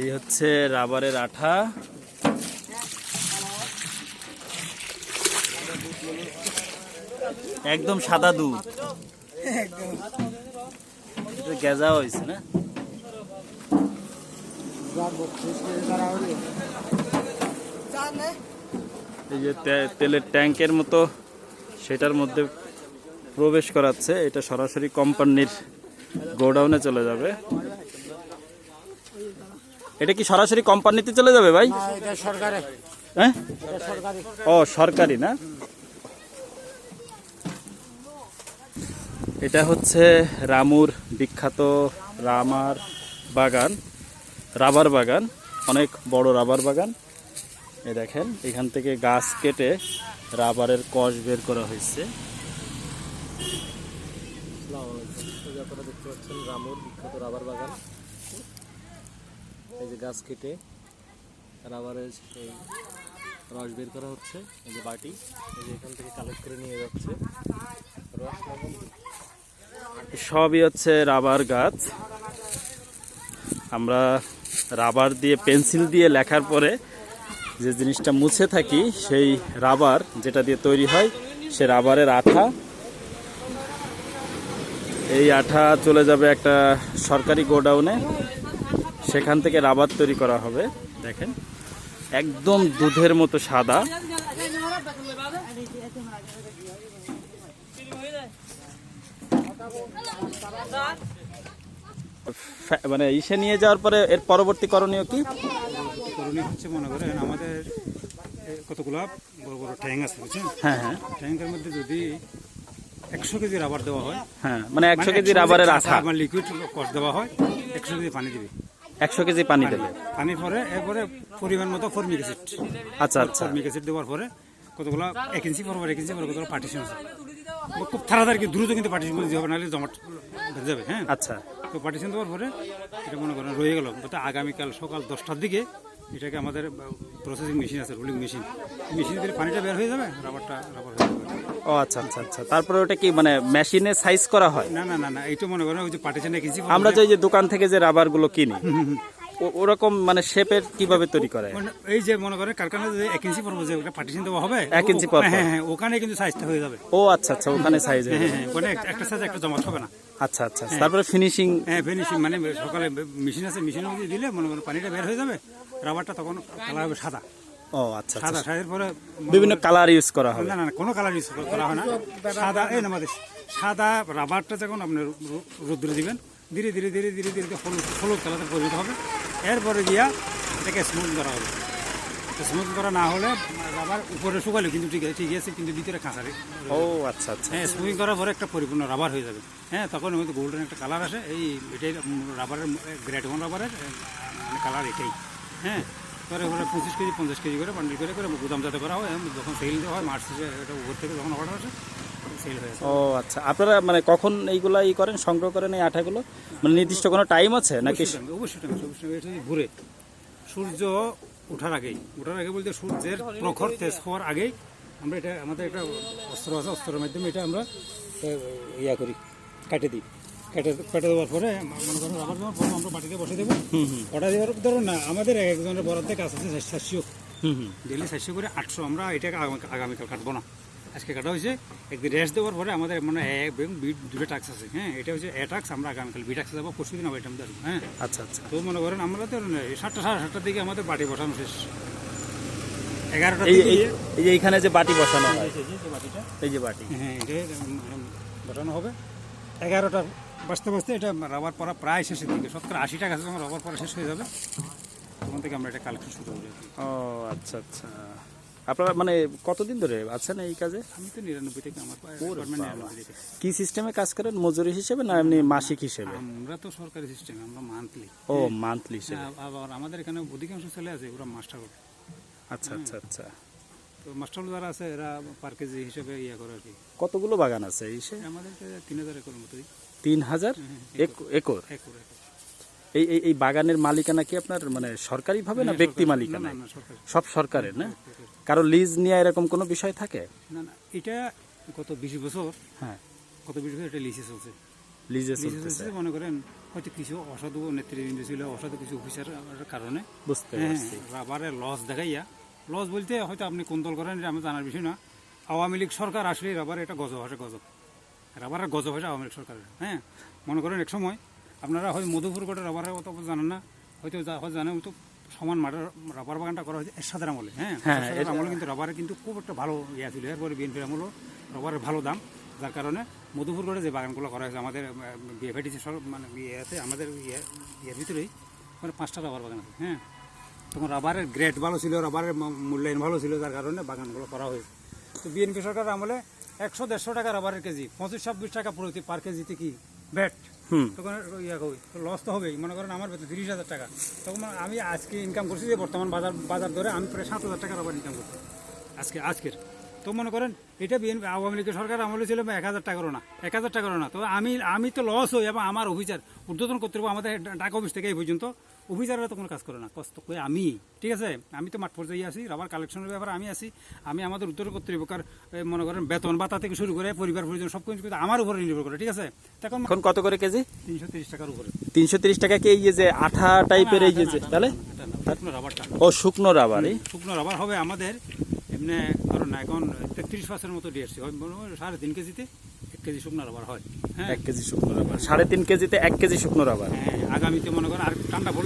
এই হচ্ছে রাবারের আঠা। একদম সাদা দুধ। গেজা হয়েছে না? এই যে তেলের ট্যাঙ্কের মতো সেটার মধ্যে প্রবেশ করাচ্ছে। এটা সরাসরি কোম্পানির গোডাউনে চলে যাবে। এটা কি সরাসরি কোম্পানিতে চলে যাবে ভাই? সরকারে। হ্যাঁ? ও সরকারি না? এটা হচ্ছে রামুর বিখ্যাত রামার বাগান রাবার বাগান অনেক বড় রাবার বাগান। এই দেখেন এখান থেকে গাছ কেটে রাবারের কষ বের করা হয়েছে। আপনারা দেখতে পাচ্ছেন রামুর বিখ্যাত রাবার বাগান। এই যে গাছ কেটে রাবারের এই রস বের করা হচ্ছে, এই যে বাটি, এই যে এখান থেকে কালেক্ট করে নিয়ে যাচ্ছে। রস সবই হচ্ছে রাবার গাছ। আমরা রাবার দিয়ে পেন্সিল দিয়ে লেখার পরে যে জিনিসটা মুছে থাকি, সেই রাবার যেটা দিয়ে তৈরি হয়, সে রাবারের আঠা। এই আঠা চলে যাবে একটা সরকারি গোডাউনে। সেখান থেকে রাবার তৈরি করা হবে। দেখেন। একদম দুধের মতো সাদা। মানে ইসে নিয়ে যাওয়ার পরে এর পরবর্তী করণীয় কি? করণীয় হচ্ছে মনে করেন আমাদের কতগুলো বড় বড় আছে বুঝছেন? হ্যাঁ হ্যাঁ। মধ্যে যদি একশো কেজি রাবার দেওয়া হয় হ্যাঁ মানে একশো কেজি রাবারের আঠা। আমার লিকুইড কষ দেওয়া হয় একশো কেজি পানি দিবে। একশো কেজি পানি দেবে? পানি পরে এরপরে পরিমাণ মতো ফর্মিক অ্যাসিড। আচ্ছা আচ্ছা। ফর্মিক অ্যাসিড দেওয়ার পরে কতগুলো এক ইঞ্চি পর এক ইঞ্চি পরে কতগুলো পার্টিশন আছে। খুব তাড়াতাড়ি দ্রুত কিন্তু পার্টিশন দিতে হবে নাহলে জমাট যাবে হ্যাঁ? আচ্ছা। তো পার্টিশন দেওয়ার পরে এটা মনে করেন রয়ে গেল। আগামীকাল সকাল দশটার দিকে এটাকে আমাদের প্রসেসিং মেশিন আছে রুলিং মেশিন মেশিন দিলে পানিটা বের হয়ে যাবে রাবারটা রাবার হয়ে যাবে। ও আচ্ছা আচ্ছা আচ্ছা। তারপরে ওটা কি মানে মেশিনে সাইজ করা হয়? না না না না এইটা মনে করেন ওই যে পার্টিশন আমরা যে যে দোকান থেকে যে রাবারগুলো কিনি ওরকম মানে শেপের কীভাবে তৈরি করে মানে এই যে মনে করেন কারখানা যে এক ইঞ্চি পর যে ওটা পার্টিশন দেওয়া হবে এক ইঞ্চি পর পর। হ্যাঁ হ্যাঁ ওখানে কিন্তু সাইজটা হয়ে যাবে। ও আচ্ছা আচ্ছা ওখানে সাইজ হয়ে হ্যাঁ যাবে। হ্যাঁ ওখানে একটা- সাইজ একটা জমাট হবে না। আচ্ছা আচ্ছা তারপরে ফিনিশিং হ্যাঁ ফিনিশিং মানে সকালে মেশিন আছে মেশিনের মধ্যে দিলে মনে করেন পানিটা বের হয়ে যাবে রাবারটা তখন কালার হবে সাদা। ও আচ্ছা সাদা আচ্ছা পরে বিভিন্ন কালার ইউজ করা হবে। না না কোনো কালার ইউজ করা হয় না। সাদা এই আমাদের সাদা রাবারটা যখন আপনি রো- রো- দিবেন ধীরে ধীরে ধীরে ধীরে ধীরে হলুদ হলুদ কালারে পরিণত হবে। এরপরে দিয়া এটাকে স্মুথ করা হবে। স্মুথ করা না হলে রাবার উপরে শুকালে কিন্তু ঠিক আছে ঠিক আছে কিন্তু ভিতরে খাঁচারে ও আচ্ছা আচ্ছা। হ্যাঁ স্মুথিং করার পরে একটা পরিপূর্ণ রাবার হয়ে যাবে। হ্যাঁ তখন ওই গোল্ডেন একটা কালার আসে এই এটাই রাবারের গ্রেড ওয়ান রাবারের মানে কালার এটাই। হ্যাঁ পরে ওরা পঁচিশ কেজি পঞ্চাশ কেজি করে বান্ডিল করে করে গুদাম যাতে করা হয় যখন সেল দেওয়া হয় মার্চ এটা উপর থেকে যখন অর্ডার আসে সেল হয়ে ও আচ্ছা আপনারা মানে কখন এইগুলা ই করেন সংগ্রহ করেন এই আঠাগুলো মানে নির্দিষ্ট কোনো টাইম আছে নাকি? অবশ্যই টাইম, অবশ্যই এটা ভোরে। সূর্য ওঠার আগেই ওঠার আগে বলতে সূর্যের প্রখর তেজ হওয়ার আগেই আমরা এটা আমাদের একটা অস্ত্র আছে অস্ত্রের মাধ্যমে এটা আমরা ইয়া করি কেটে দিই। কেটে কেটে দেওয়ার পরে মনে করেন রাবার দেওয়ার পরে আমরা বাটিতে বসে দেবো। ওটা দেওয়ার ধরুন না আমাদের এক একজনের বরাদ্দে কাজ আছে সাতশো। ডেলি সাতশো করে আটশো আমরা এটাকে আগামীকাল কাটবো না। আজকে কাটা হয়েছে একদিন রেস্ট দেওয়ার পরে আমাদের মানে এবং বি দুটো টাক্স আছে হ্যাঁ? এটা হচ্ছে এ টাক্স আমরা আগামীকাল বি টাক্সে যাব পরশু দিন আবার এটা আমাদের হ্যাঁ? আচ্ছা আচ্ছা। তো মনে করেন আমরা তো সাতটা সাড়ে সাতটার দিকে আমাদের বাটি বসানো শেষ। এগারোটার এই যে এইখানে যে বাটি বসানো হয় এই যে বাটিটা। এই যে বাটি। হ্যাঁ এটা বসানো হবে। এগারোটা বাজতে বাজতে এটা রাবার পরা প্রায় শেষের দিকে। সত্তর আশি টাকা যখন রাবার পরা শেষ হয়ে যাবে তখন থেকে আমরা এটা কালেকশন শুরু করি। ও আচ্ছা আচ্ছা। আপনারা মানে কতদিন ধরে আছেন এই কাজে? আমি তো নিরানব্বই থেকে আমার কি সিস্টেমে কাজ করেন? মজুরি হিসেবে না এমনি মাসিক হিসেবে? আমরা তো সরকারি সিস্টেম আমরা মান্থলি ও মান্থলি হিসেবে। আবার আমাদের এখানে অধিকাংশ ছেলে আছে ওরা মাস্টার আচ্ছা আচ্ছা আচ্ছা। তো মাস্টার যারা আছে এরা পার কেজি হিসেবে ইয়ে করে আর কি। কতগুলো বাগান আছে এই সে? আমাদের তিন হাজার একর মতোই। তিন হাজার এক একর। একর? এই এই এই বাগানের মালিকানা কি আপনার মানে সরকারি। ভাবে না ব্যক্তি মালিকানা সব সরকারের না? কারও লিজ নিয়ে এরকম কোনো বিষয় থাকে? না না এটা গত বিশ বছর হ্যাঁ। গত বিশ বছর এটা লিসে চলছে। লিজে চলছে মনে করেন হয়তো কিছু অসাধু নেতৃবৃন্দ ছিল অসাধু কিছু অফিসার কারণে। বুঝতে হ্যাঁ পারছি। রাবারের লস দেখাইয়া লস বলতে হয়তো আপনি কোন দল করেন এটা আমার জানার বিষয় না। আওয়ামী লীগ সরকার আসলে রাবার এটা গজব আসে গজব। রাবারের গজব আসে আওয়ামী লীগ সরকারের হ্যাঁ? মনে করেন এক সময় আপনারা হয়তো মধুপুর কোটে রাবারের অত জানেন না হয়তো যা- হয়তো জানেন হয়তো সমান মাঠের রাবার বাগানটা করা হয়েছে এরশাদের আমলে হ্যাঁ? হ্যাঁ, এরশাদের আমলে কিন্তু রাবারের কিন্তু খুব একটা ভালো ইয়া ছিল। এরপরে বিএনপির আমলও রাবারের ভালো দাম। যার কারণে মধুপুর কোটে যে বাগানগুলো করা হয়েছে আমাদের বিএফআইটিসি মানে ইয়েতে আমাদের ইয়ে ইয়ের ভিতরেই মানে পাঁচটা রাবার বাগান আছে হ্যাঁ? তখন রাবারের গ্রেড ভালো ছিল রাবারের মূল্যায়ন ভালো ছিল যার কারণে বাগানগুলো করা হয়েছে। তো বিএনপি সরকার আমলে একশো দেড়শো টাকা রাবারের কেজি পঁচিশ ছাব্বিশ টাকা প্রতি পার কেজিতে কি ব্যাট হুম। তখন ইয়া কই লস তো হবেই। মনে করেন আমার বেতন তিরিশ হাজার টাকা। তখন আমি আজকে ইনকাম করছি যে বর্তমান বাজার বাজার ধরে আমি প্রায় সাত হাজার টাকা রাবার ইনকাম করছি। আজকে আজকের। তো মনে করেন এটা বিএনপি আওয়ামী লীগের সরকার আমলে ছিল এক হাজার টাকারও না এক হাজার টাকারও না। তো আমি আমি তো লস হই এবং আমার অফিসার ঊর্ধ্বতন কর্তৃপক্ষ আমাদের ডাক অফিস থেকে এই পর্যন্ত অফিসাররা তো কোনো কাজ করে না। কষ্ট করে আমি ঠিক আছে? আমি তো মাঠ পর্যায়ে আছি রাবার কালেকশনের ব্যাপারে আমি আছি। আমি আমাদের উত্তর কর্তৃপক্ষের মনে করেন বেতন ভাতা থেকে শুরু করে পরিবার পরিজন সব কিছু আমার উপরে নির্ভর করে ঠিক আছে? তখন এখন কত করে কেজি? তিনশো তিরিশ টাকার উপরে। তিনশো তিরিশ টাকা কি এই যে আঠা টাইপের এই যে তাহলে? শুকনো রাবারটা ও শুকনো রাবার শুকনো রাবার হবে আমাদের এমনি ধরুন না এখন তেত্রিশ পার্সেন্ট মতো ডিএসসি হয় সাড়ে তিন কেজিতে এক কেজি শুকনো রাবার হয়। হ্যাঁ। এক কেজি শুকনো রাবার। সাড়ে তিন কেজিতে এক কেজি শুকনো রাবার। হ্যাঁ আগামীতে মনে করেন আর ঠান্ডা